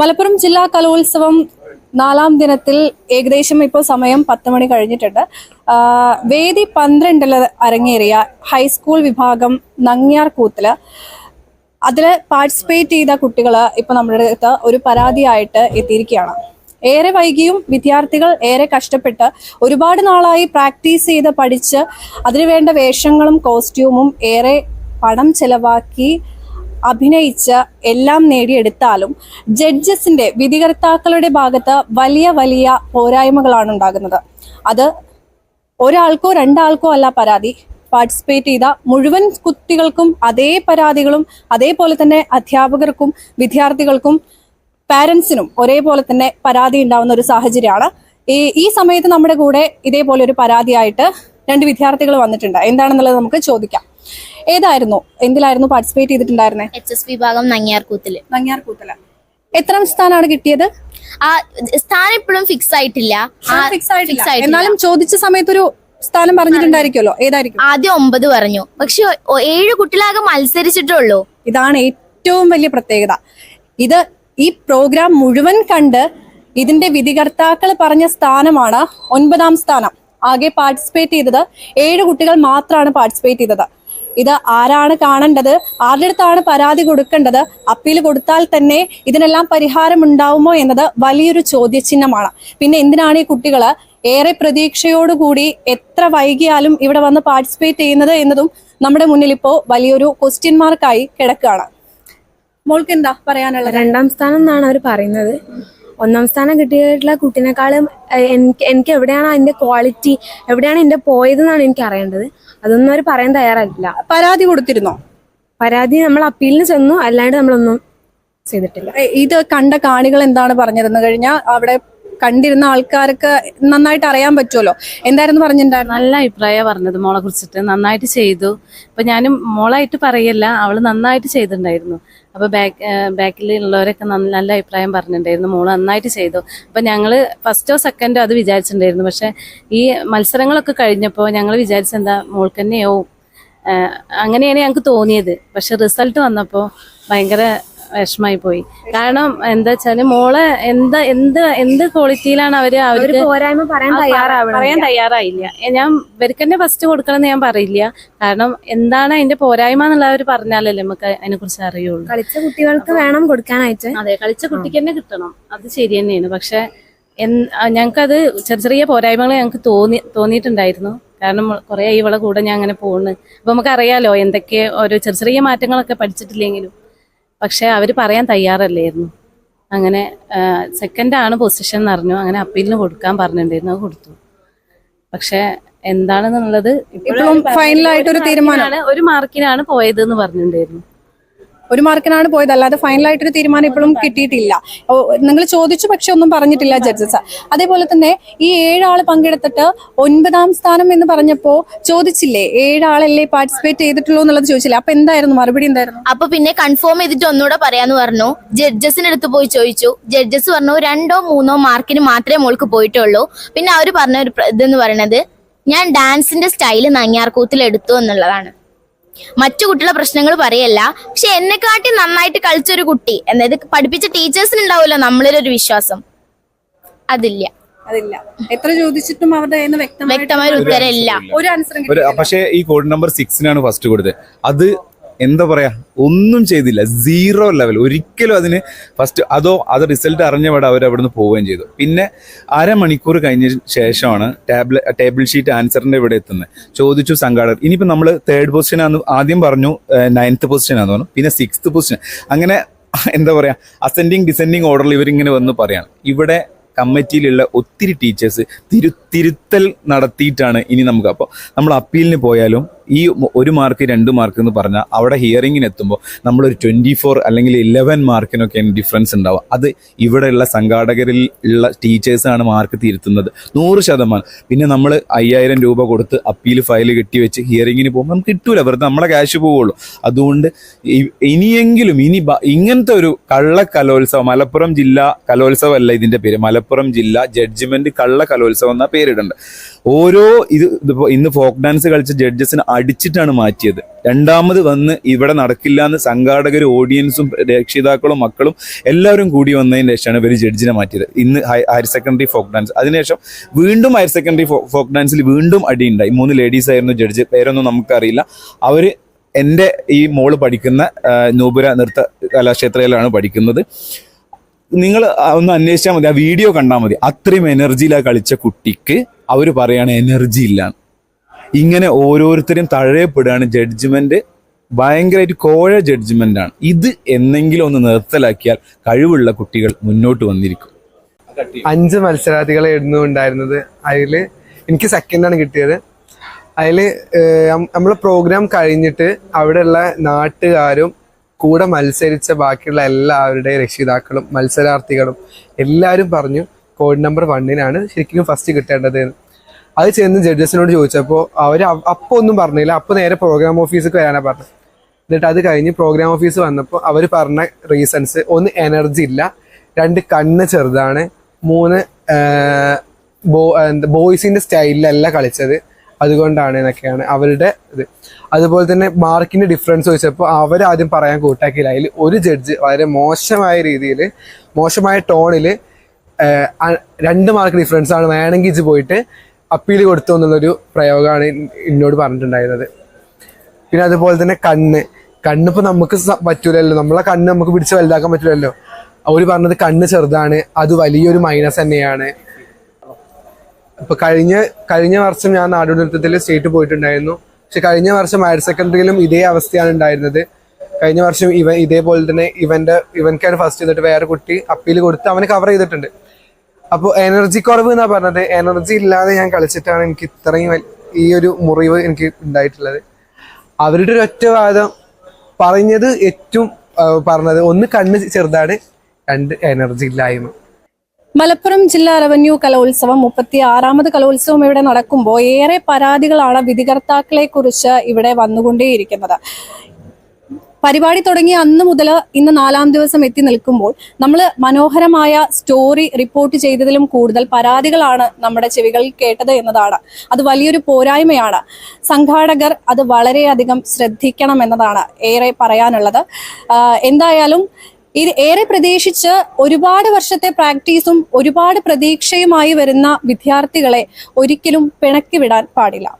മലപ്പുറം ജില്ലാ കലോത്സവം നാലാം ദിനത്തിൽ ഏകദേശം ഇപ്പോൾ സമയം പത്ത് മണി കഴിഞ്ഞിട്ടുണ്ട്. വേദി പന്ത്രണ്ടിൽ അരങ്ങേറിയ ഹൈസ്കൂൾ വിഭാഗം നങ്ങ്യാർ കൂത്തിൽ അതിൽ പാർട്ടിസിപ്പേറ്റ് ചെയ്ത കുട്ടികൾ ഇപ്പോൾ നമ്മുടെ അടുത്ത് ഒരു പരാതിയായിട്ട് എത്തിയിരിക്കുകയാണ്. ഏറെ വൈകിയും വിദ്യാർത്ഥികൾ ഏറെ കഷ്ടപ്പെട്ട് ഒരുപാട് നാളായി പ്രാക്ടീസ് ചെയ്ത് പഠിച്ച് അതിനുവേണ്ട വേഷങ്ങളും കോസ്റ്റ്യൂമും ഏറെ പണം ചെലവാക്കി അഭിനയിച്ച് എല്ലാം നേടിയെടുത്താലും ജഡ്ജസിന്റെ വിധികർത്താക്കളുടെ ഭാഗത്ത് വലിയ വലിയ പോരായ്മകളാണ് ഉണ്ടാകുന്നത്. അത് ഒരാൾക്കോ രണ്ടാൾക്കോ അല്ല പരാതി. പാർട്ടിസിപ്പേറ്റ് ചെയ്ത മുഴുവൻ കുട്ടികൾക്കും അതേ പരാതികളും അതേപോലെ തന്നെ അധ്യാപകർക്കും വിദ്യാർത്ഥികൾക്കും പാരൻസിനും ഒരേപോലെ തന്നെ പരാതി ഉണ്ടാവുന്ന ഒരു സാഹചര്യമാണ്. ഈ ഈ സമയത്ത് നമ്മുടെ കൂടെ ഇതേപോലെ ഒരു പരാതിയായിട്ട് രണ്ട് വിദ്യാർത്ഥികൾ വന്നിട്ടുണ്ട്. എന്താണെന്നുള്ളത് നമുക്ക് ചോദിക്കാം. ഏതായിരുന്നു? എന്തിലായിരുന്നു പാർട്ടിസിപ്പേറ്റ് ചെയ്തിട്ടുണ്ടായിരുന്നത് എച്ച് എസ് വിഭാഗം നങ്ങിയാർകൂത്തിൽ നങ്ങിയാർകൂത്തല എത്ര സ്ഥാനമാണ് കിട്ടിയത്? ആ സ്ഥാനം ഇപ്പോഴും ഫിക്സ് ആയിട്ടില്ല. ഫിക്സ് ആയിട്ടില്ല. എന്നാലും ചോദിച്ച സമയത്തൊരു സ്ഥാനം പറഞ്ഞിട്ടുണ്ടായിരിക്കുമല്ലോ. ഏതായിരിക്കും? ആദ്യം ഒമ്പത് പറഞ്ഞു. പക്ഷെ ഏഴ് കുട്ടികളാകെ മത്സരിച്ചിട്ടുള്ളൂ ഇതാണ് ഏറ്റവും വലിയ പ്രത്യേകത. ഇത് ഈ പ്രോഗ്രാം മുഴുവൻ കണ്ട് ഇതിന്റെ വിധികർത്താക്കൾ പറഞ്ഞ സ്ഥാനമാണ് ഒൻപതാം സ്ഥാനം. ആകെ പാർട്ടിസിപ്പേറ്റ് ചെയ്തത് ഏഴ് കുട്ടികൾ മാത്രമാണ് പാർട്ടിസിപ്പേറ്റ് ചെയ്തത്. ഇത് ആരാണ് കാണേണ്ടത്? ആരുടെ അടുത്താണ് പരാതി കൊടുക്കേണ്ടത്? അപ്പീൽ കൊടുത്താൽ തന്നെ ഇതിനെല്ലാം പരിഹാരം ഉണ്ടാവുമോ എന്നത് വലിയൊരു ചോദ്യചിഹ്നമാണ്. പിന്നെ എന്തിനാണ് ഈ കുട്ടികൾ ഏറെ പ്രതീക്ഷയോടുകൂടി എത്ര വൈകിയാലും ഇവിടെ വന്ന് പാർട്ടിസിപ്പേറ്റ് ചെയ്യുന്നത് എന്നതും നമ്മുടെ മുന്നിൽ ഇപ്പോൾ വലിയൊരു ക്വസ്റ്റ്യൻ മാർക്കായി കിടക്കുകയാണ്. മോൾക്ക് എന്താ പറയാനുള്ളത്? രണ്ടാം സ്ഥാനം എന്നാണ് അവർ പറയുന്നത്. ഒന്നാം സ്ഥാനം കിട്ടിയിട്ടുള്ള കുട്ടീനേക്കാളും എനിക്ക് എനിക്ക് എവിടെയാണ് അതിന്റെ ക്വാളിറ്റി എവിടെയാണ് എന്റെ പോയതെന്നാണ് എനിക്ക് അറിയേണ്ടത്. അതൊന്നും അവർ പറയാൻ തയ്യാറായിട്ടില്ല. പരാതി കൊടുത്തിരുന്നോ? പരാതി നമ്മൾ അപ്പീലിന് ചെന്നു അല്ലാണ്ട് നമ്മളൊന്നും ചെയ്തിട്ടില്ല. ഇത് കണ്ട കാണികൾ എന്താണ് പറഞ്ഞിരുന്നു കഴിഞ്ഞാൽ അവിടെ കണ്ടിരുന്ന ആൾക്കാർക്ക് നന്നായിട്ട് അറിയാൻ പറ്റുമല്ലോ. എന്തായിരുന്നു പറഞ്ഞിട്ടുണ്ടായിരുന്നു? നല്ല അഭിപ്രായം പറഞ്ഞത് മോളെ കുറിച്ചിട്ട്. നന്നായിട്ട് ചെയ്തു. അപ്പൊ ഞാനും മോളായിട്ട് പറയല്ല അവൾ നന്നായിട്ട് ചെയ്തിട്ടുണ്ടായിരുന്നു. അപ്പൊ ബാക്ക് ബാക്കിൽ ഉള്ളവരൊക്കെ നല്ല അഭിപ്രായം പറഞ്ഞിട്ടുണ്ടായിരുന്നു. മോൾ നന്നായിട്ട് ചെയ്തു. അപ്പൊ ഞങ്ങൾ ഫസ്റ്റോ സെക്കൻഡോ അത് വിചാരിച്ചിട്ടുണ്ടായിരുന്നു. പക്ഷെ ഈ മത്സരങ്ങളൊക്കെ കഴിഞ്ഞപ്പോൾ ഞങ്ങൾ വിചാരിച്ചെന്താ മോൾക്ക് തന്നെയാവും അങ്ങനെയാണ് ഞങ്ങൾക്ക് തോന്നിയത്. പക്ഷെ റിസൾട്ട് വന്നപ്പോൾ ഭയങ്കര വിഷമായി പോയി. കാരണം എന്താ വെച്ചാൽ മോളെ എന്താ എന്ത് എന്ത് ക്വാളിറ്റിയിലാണ് അവർ അവർ പോരായ്മ പറയാൻ പറയാൻ തയ്യാറായില്ല. ഞാൻ ഇവർക്ക് തന്നെ ഫസ്റ്റ് കൊടുക്കണമെന്ന് ഞാൻ പറയില്ല. കാരണം എന്താണ് അതിന്റെ പോരായ്മ എന്നുള്ളവർ പറഞ്ഞാലല്ലേ നമുക്ക് അതിനെ കുറിച്ച് അറിയുള്ളൂ. കളിച്ച കുട്ടികൾക്ക് വേണം കൊടുക്കാനായിട്ട്. അതെ കളിച്ച കുട്ടിക്ക് തന്നെ കിട്ടണം. അത് ശരി തന്നെയാണ്. പക്ഷെ ഞങ്ങൾക്കത് ചെറിയ ചെറിയ പോരായ്മകൾ ഞങ്ങൾക്ക് തോന്നി തോന്നിയിട്ടുണ്ടായിരുന്നു. കാരണം കുറെ ഇവളെ കൂടെ ഞാൻ അങ്ങനെ പോകുന്നു അപ്പൊ നമുക്ക് അറിയാലോ എന്തൊക്കെ ഓരോ ചെറിയ ചെറിയ മാറ്റങ്ങളൊക്കെ പഠിച്ചിട്ടില്ലെങ്കിലും. പക്ഷെ അവർ പറയാൻ തയ്യാറല്ലായിരുന്നു. അങ്ങനെ സെക്കൻഡാണ് പൊസിഷൻ എന്ന് പറഞ്ഞു അങ്ങനെ അപ്പീലിന് കൊടുക്കാൻ പറഞ്ഞിട്ടുണ്ടായിരുന്നു അത് കൊടുത്തു. പക്ഷേ എന്താണെന്നുള്ളത് ഇപ്പോഴും ഫൈനലായിട്ട് ഒരു തീരുമാനമാണ് ഒരു മാർക്കിനാണ് പോയത് എന്ന് പറഞ്ഞിട്ടുണ്ടായിരുന്നു. ഒരു മാർക്കിനാണ് പോയത്. അല്ലാതെ ഫൈനലായിട്ടൊരു തീരുമാനം ഇപ്പോഴും കിട്ടിയിട്ടില്ല. നിങ്ങൾ ചോദിച്ചു പക്ഷെ ഒന്നും പറഞ്ഞിട്ടില്ല ജഡ്ജസ്. അതേപോലെ തന്നെ ഈ ഏഴാൾ പങ്കെടുത്തിട്ട് ഒൻപതാം സ്ഥാനം എന്ന് പറഞ്ഞപ്പോ ചോദിച്ചില്ലേ ഏഴാളല്ലേ പാർട്ടിസിപ്പേറ്റ് ചെയ്തിട്ടുള്ളൂ എന്നുള്ളത് ചോദിച്ചില്ലേ? അപ്പൊ എന്തായിരുന്നു? മറുപടി എന്തായിരുന്നു? അപ്പൊ പിന്നെ കൺഫേം ചെയ്തിട്ട് ഒന്നുകൂടെ പറയാന്ന് പറഞ്ഞു. ജഡ്ജസിന് അടുത്ത് പോയി ചോദിച്ചു. ജഡ്ജസ് പറഞ്ഞു രണ്ടോ മൂന്നോ മാർക്കിന് മാത്രമേ മോൾക്ക് പോയിട്ടുള്ളൂ. പിന്നെ അവർ പറഞ്ഞ ഒരു ഇതെന്ന് പറയണത് ഞാൻ ഡാൻസിന്റെ സ്റ്റൈൽ നങ്ങിയാർകൂത്തിൽ എടുത്തു എന്നുള്ളതാണ്. മറ്റു കുട്ടികളെ പ്രശ്നങ്ങൾ പറയല്ല. പക്ഷെ എന്നെക്കാട്ടി നന്നായിട്ട് കളിച്ചൊരു കുട്ടി അതായത് പഠിപ്പിച്ച ടീച്ചേഴ്സിന് ഉണ്ടാവുമല്ലോ നമ്മളിലൊരു വിശ്വാസം. അതില്ല. അതില്ല. എത്ര ചോദിച്ചിട്ടും അവരുടെ വ്യക്തമായ ഒരു ഉത്തരം ഇല്ല ഒരു ആൻസറും പക്ഷേ ഈ കോഡ് നമ്പർ സിക്സിനാണ് ഫസ്റ്റ് കൊടുത്തത്. അത് എന്താ പറയാ ഒന്നും ചെയ്തില്ല. സീറോ ലെവൽ ഒരിക്കലും അതിന് ഫസ്റ്റ് അതോ അത് റിസൾട്ട് അറിഞ്ഞവിടെ അവർ അവിടുന്ന് പോവുകയും ചെയ്തു. പിന്നെ അരമണിക്കൂർ കഴിഞ്ഞ ശേഷമാണ് ടാബ്ല ടേബിൾ ഷീറ്റ് ആൻസറിന്റെ ഇവിടെ എത്തുന്നത്. ചോദിച്ചു സംഘാടകർ ഇനിയിപ്പോൾ നമ്മൾ തേർഡ് പൊസിഷൻ ആണെന്ന് ആദ്യം പറഞ്ഞു നയൻത്ത് പൊസിഷൻ ആണെന്ന് പറഞ്ഞു. പിന്നെ സിക്സ്ത് പൊസിഷൻ അങ്ങനെ എന്താ പറയാ അസെൻഡിങ് ഡിസെൻഡിങ് ഓർഡറിൽ ഇവരിങ്ങനെ വന്ന് പറയാണ്. ഇവിടെ കമ്മിറ്റിയിലുള്ള ഒത്തിരി ടീച്ചേഴ്സ് തിരു തിരുത്തൽ നടത്തിയിട്ടാണ് ഇനി നമുക്ക് അപ്പോൾ നമ്മൾ അപ്പീലിന് പോയാലും ഈ ഒരു മാർക്ക് രണ്ട് മാർക്ക് എന്ന് പറഞ്ഞാൽ അവിടെ ഹിയറിങ്ങിന് എത്തുമ്പോൾ നമ്മളൊരു ട്വന്റി ഫോർ അല്ലെങ്കിൽ ഇലവൻ മാർക്കിനൊക്കെ ഡിഫറൻസ് ഉണ്ടാവുക അത് ഇവിടെയുള്ള സംഘാടകരിൽ ഉള്ള ടീച്ചേഴ്സാണ് മാർക്ക് തിരുത്തുന്നത്. നൂറ് ശതമാനം. പിന്നെ നമ്മൾ അയ്യായിരം രൂപ കൊടുത്ത് അപ്പീൽ ഫയൽ കെട്ടിവെച്ച് ഹിയറിങ്ങിന് പോകുമ്പോൾ നമുക്ക് കിട്ടൂല. വെറുതെ നമ്മളെ ക്യാഷ് പോവുള്ളൂ. അതുകൊണ്ട് ഇനിയെങ്കിലും ഇനി ഇങ്ങനത്തെ ഒരു കള്ള കലോത്സവം മലപ്പുറം ജില്ലാ കലോത്സവം അല്ല ഇതിന്റെ പേര്. മലപ്പുറം ജില്ലാ ജഡ്ജ്മെന്റ് കള്ള കലോത്സവം എന്ന പേര് പേരിടണ്ട. ഓരോ ഇത് ഇന്ന് ഫോക്ക് ഡാൻസ് കളിച്ച ജഡ്ജസിനെ അടിച്ചിട്ടാണ് മാറ്റിയത്. രണ്ടാമത് വന്ന് ഇവിടെ നടക്കില്ല എന്ന് സംഘാടകരും ഓഡിയൻസും രക്ഷിതാക്കളും മക്കളും എല്ലാവരും കൂടി വന്നതിന് ശേഷമാണ് ഇവർ ജഡ്ജിനെ മാറ്റിയത്. ഇന്ന് ഹയ- ഹയർ സെക്കൻഡറി ഫോക്ക് ഡാൻസ്. അതിനുശേഷം വീണ്ടും ഹയർ സെക്കൻഡറി ഫോക്ക് ഡാൻസിൽ വീണ്ടും അടിയുണ്ടായി. മൂന്ന് ലേഡീസ് ആയിരുന്നു ജഡ്ജ്. പേരൊന്നും നമുക്കറിയില്ല. അവർ എന്റെ ഈ മോൾ പഠിക്കുന്ന നൂപുര നൃത്ത കലാക്ഷേത്രയിലാണ് പഠിക്കുന്നത്. നിങ്ങൾ ഒന്ന് അന്വേഷിച്ചാൽ മതി. ആ വീഡിയോ കണ്ടാൽ മതി. അത്രയും എനർജിയിലാണ് കളിച്ച കുട്ടിക്ക് അവർ പറയാണ് എനർജി ഇല്ല. ഇങ്ങനെ ഓരോരുത്തരും തഴയപ്പെടുകയാണ് ജഡ്ജ്മെന്റ് ഭയങ്കരമായിട്ട് കോഴ ജഡ്ജ്മെന്റ് ആണ്. ഇത് എന്നെങ്കിലും ഒന്ന് നിർത്തലാക്കിയാൽ കഴിവുള്ള കുട്ടികൾ മുന്നോട്ട് വന്നിരിക്കും. അഞ്ച് മത്സരാർത്ഥികളെ ഉണ്ടായിരുന്നത് അതിൽ എനിക്ക് സെക്കൻഡാണ് കിട്ടിയത്. അതിൽ നമ്മളെ പ്രോഗ്രാം കഴിഞ്ഞിട്ട് അവിടെയുള്ള നാട്ടുകാരും കൂടെ മത്സരിച്ച ബാക്കിയുള്ള എല്ലാവരുടെയും രക്ഷിതാക്കളും മത്സരാർത്ഥികളും എല്ലാവരും പറഞ്ഞു കോഡ് നമ്പർ വണ്ണിനാണ് ശരിക്കും ഫസ്റ്റ് കിട്ടേണ്ടത്. അത് ചെന്ന് ജഡ്ജസിനോട് ചോദിച്ചപ്പോൾ അവർ അപ്പോൾ ഒന്നും പറഞ്ഞില്ല. അപ്പോൾ നേരെ പ്രോഗ്രാം ഓഫീസിലേക്ക് വരാനാണ് പറഞ്ഞത്. എന്നിട്ട് അത് കഴിഞ്ഞ് പ്രോഗ്രാം ഓഫീസ് വന്നപ്പോൾ അവർ പറഞ്ഞ റീസൺസ് ഒന്ന് എനർജി ഇല്ല രണ്ട് കണ്ണ് ചെറുതാണ് മൂന്ന് ബോയ്സിന്റെ സ്റ്റൈലിലല്ല കളിച്ചത്. അതുകൊണ്ടാണ് എന്നൊക്കെയാണ് അവരുടെ ഇത്. അതുപോലെ തന്നെ മാർക്കിന്റെ ഡിഫറൻസ് ചോദിച്ചപ്പോൾ ആദ്യം പറയാൻ കൂട്ടാക്കിയില്ല. അതിൽ ഒരു ജഡ്ജ് വളരെ മോശമായ രീതിയിൽ മോശമായ ടോണിൽ രണ്ട് മാർക്ക് ഡിഫറൻസ് ആണ് വേണമെങ്കിൽ ഇത് പോയിട്ട് അപ്പീൽ കൊടുത്തു എന്നുള്ളൊരു പ്രയോഗമാണ് എന്നോട് പറഞ്ഞിട്ടുണ്ടായിരുന്നത്. പിന്നെ അതുപോലെ തന്നെ കണ്ണ്. കണ്ണിപ്പോൾ നമുക്ക് പറ്റൂലല്ലോ. നമ്മളെ കണ്ണ് നമുക്ക് പിടിച്ച് വലുതാക്കാൻ പറ്റൂലല്ലോ. അവർ പറഞ്ഞത് കണ്ണ് ചെറുതാണ് അത് വലിയൊരു മൈനസ് തന്നെയാണ്. ഇപ്പൊ കഴിഞ്ഞ കഴിഞ്ഞ വർഷം ഞാൻ നാടു നൃത്തത്തിൽ സ്റ്റേറ്റ് പോയിട്ടുണ്ടായിരുന്നു. പക്ഷെ കഴിഞ്ഞ വർഷം ഹയർ സെക്കൻഡറിയിലും ഇതേ അവസ്ഥയാണ് ഉണ്ടായിരുന്നത്. കഴിഞ്ഞ വർഷം ഇവ ഇതേപോലെ തന്നെ ഇവന്റെ ഇവൻക്കാണ് ഫസ്റ്റ് ചെയ്തിട്ട് വേറെ കുട്ടി അപ്പീൽ കൊടുത്ത് അവന് കവർ ചെയ്തിട്ടുണ്ട്. അപ്പോൾ എനർജി കുറവ് എന്നാ പറഞ്ഞത്. എനർജി ഇല്ലാതെ ഞാൻ കളിച്ചിട്ടാണ് എനിക്ക് ഇത്രയും ഈ ഒരു മുറിവ് എനിക്ക് ഉണ്ടായിട്ടുള്ളത്. അവരുടെ ഒരു ഒറ്റ വാദം പറഞ്ഞത് ഏറ്റവും പറഞ്ഞത് ഒന്ന് കണ്ണ് ചെറുതാണ് രണ്ട് എനർജി ഇല്ലായ്മ. മലപ്പുറം ജില്ലാ റവന്യൂ കലോത്സവം മുപ്പത്തി ആറാമത് കലോത്സവം ഇവിടെ നടക്കുമ്പോൾ ഏറെ പരാതികളാണ് വിധികർത്താക്കളെ കുറിച്ച് ഇവിടെ വന്നുകൊണ്ടേയിരിക്കുന്നത്. പരിപാടി തുടങ്ങി അന്ന് മുതൽ ഇന്ന് നാലാം ദിവസം എത്തി നിൽക്കുമ്പോൾ നമ്മൾ മനോഹരമായ സ്റ്റോറി റിപ്പോർട്ട് ചെയ്തതിലും കൂടുതൽ പരാതികളാണ് നമ്മുടെ ചെവികളിൽ കേട്ടത് എന്നതാണ്. അത് വലിയൊരു പോരായ്മയാണ്. സംഘാടകർ അത് വളരെയധികം ശ്രദ്ധിക്കണം എന്നതാണ് ഏറെ പറയാനുള്ളത്. എന്തായാലും ഇത് ഏറെ പ്രതീക്ഷിച്ച് ഒരുപാട് വർഷത്തെ പ്രാക്ടീസും ഒരുപാട് പ്രതീക്ഷയുമായി വരുന്ന വിദ്യാർത്ഥികളെ ഒരിക്കലും പിണക്കി വിടാൻ പാടില്ല.